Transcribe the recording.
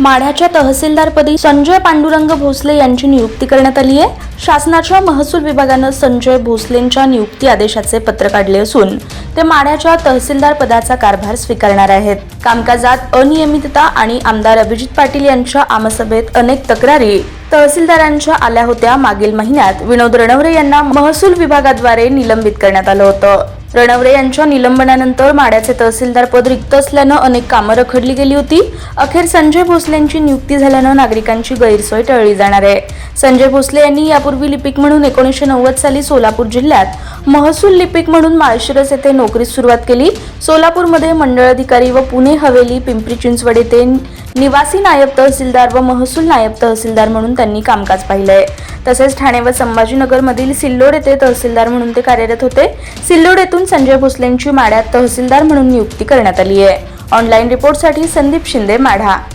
माढ्याच्या तहसीलदारपदी संजय पांडुरंग भोसले यांची नियुक्ती करण्यात आली आहे. शासनाच्या महसूल विभागानं संजय भोसलेंच्या नियुक्ती आदेशाचे पत्र काढले असून ते माढ्याच्या तहसीलदार पदाचा कारभार स्वीकारणार आहेत. कामकाजात अनियमितता आणि आमदार अभिजित पाटील यांच्या आमसभेत अनेक तक्रारी तहसीलदारांच्या आल्या होत्या. मागील महिन्यात विनोद रणवरे यांना महसूल विभागाद्वारे निलंबित करण्यात आलं होतं. रणवरे यांच्या निलंबनानंतर माड्याचे तहसीलदार पद रिक्त असल्यानं अनेक कामं रखडली गेली होती. अखेर संजय भोसले यांची नियुक्ती झाल्यानं नागरिकांची गैरसोय टळली जाणार आहे. संजय भोसले यांनी यापूर्वी लिपिक म्हणून एकोणीसशे नव्वद साली सोलापूर जिल्ह्यात महसूल लिपिक म्हणून माळशिरस येथे नोकरीस सुरुवात केली. सोलापूरमध्ये मंडळ अधिकारी व पुणे हवेली पिंपरी चिंचवड येथे निवासी नायब तहसीलदार व महसूल नायब तहसीलदार म्हणून त्यांनी कामकाज पाहिलंय. तसेच ठाणे व संभाजीनगरमधील सिल्लोड येथे तहसीलदार म्हणून ते कार्यरत होते. सिल्लोड येथून संजय भोसलेंची माढ्यात तहसीलदार म्हणून नियुक्ती करण्यात आली आहे ऑनलाईन रिपोर्टसाठी संदीप शिंदे माढा.